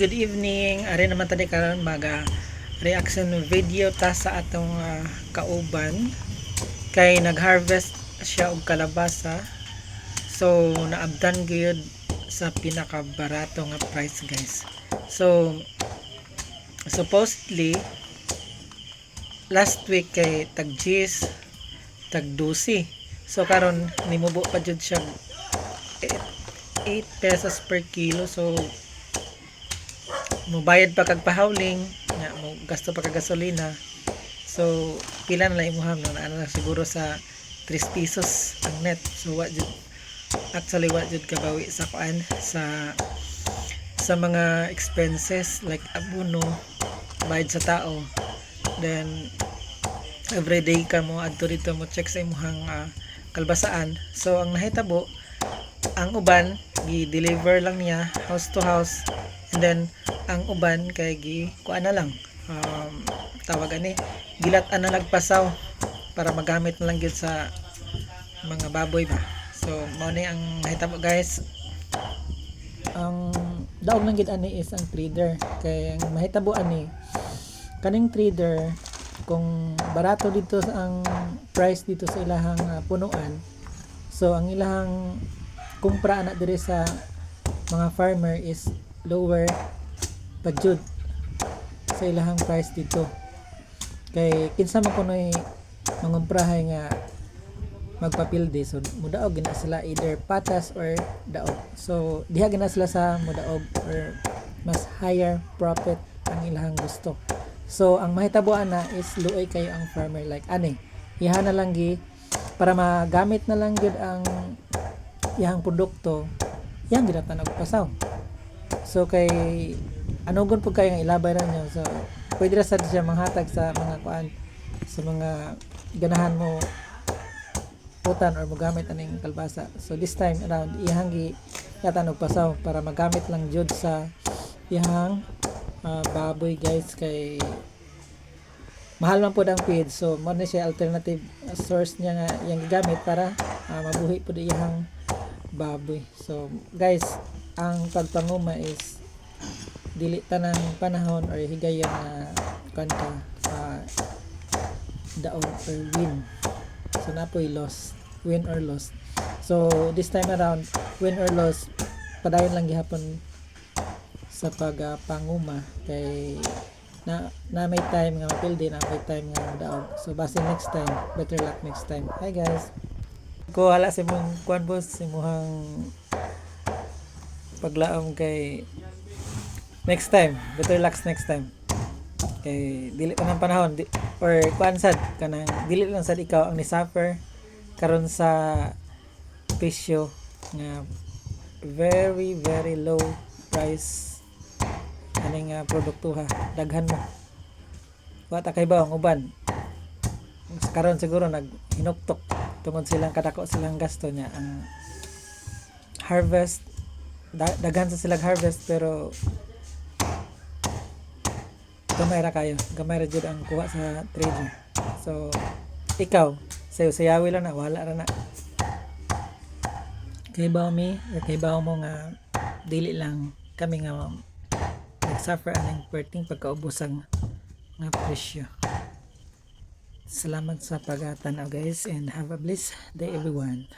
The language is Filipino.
good evening. Ari naman tani karon maga reaction video ta sa atong ah, kauban kay nag-harvest siya og kalabasa. So naabdan gyud sa pinakabarato nga price guys. So supposedly last week kay tag G's tag 12. So karon nimubo pa jud siya 8 pesos per kilo. So mubayad pa kag pahawling nga mo gasto pa kag gasolina. So pila na lang imuham no ano na siguro sa 3 pesos ang net. So what jud actually what jud kabawi sa kuan sa sa mga expenses like abono bayad sa tao. Then everyday ka mo adto dito mo check sa imuhang ah, kalbasaan. So ang nahitabo ang uban gi-deliver lang niya house to house. And then ang uban kay gi kuan na lang um, tawag ani gilat na nagpasaw para magamit na lang gyud sa mga baboy ba. So mao ni ang nahitabo guys. Ang daog lang gid ani is ang trader. Kay ang mahitabo ani kaning trader kung barato dito ang price dito sa ilahang ah, punuan so ang ilahang kumpra na dire sa mga farmer is lower budget sa ilahang price dito. Kay kinsa man kunoy mangumprahay nga magpapilde so mudaog gina sila either patas or daog. So diha gina sila sa mudaog or mas higher profit ang ilahang gusto. So ang mahitabuan na is luoy kayo ang farmer like ani. Iha na lang gi para magamit na lang gyud ang iyang produkto yang og pasaw so kay anugon po kayo nga ilabay ra nyo. So pwede ra sad siya manghatag sa mga kuan sa mga ganahan mo putan or mogamit aning kalbasa. So this time around iyang gi og pasaw para magamit lang jud sa iyang ah, baboy guys kay mahal man po ang feed. So mo na siya alternative source niya nga iyang gigamit para ah, mabuhi po iyang baboy. So guys ang pagpanguma is dili tanang panahon or higayon na kanta uh, daon or win. So napoy loss win or loss so this time around win or loss padayon lang gihapon sa pagpanguma. Kay na na may time nga mapildi na may time nga daog. So base next time better luck next time. Hi guys. Ko hala sa imong kuan boss imuhang paglaom kay next time. Better luck next time. Kay dili pa ng panahon di, or kuan sad kanang dili lang sad ikaw ang ni-suffer karon sa presyo nga very very low price aning uh, produkto ha? Daghan mo. Wa ta kay ba ang uban? Karon siguro nag hinuktok tungod silang kadako silang gasto niya. Ang harvest da- daghan sa silang harvest pero gamay ra kayo. Gamay ra jud ang kuha sa trader. So ikaw sayo sayawi lang na wala ra na. Kay ba mi kay ba mo nga dili lang kami nga nagsuffer aning perting pagkaubos ang nga presyo. Salamat sa pag-atanaw guys and have a blessed day everyone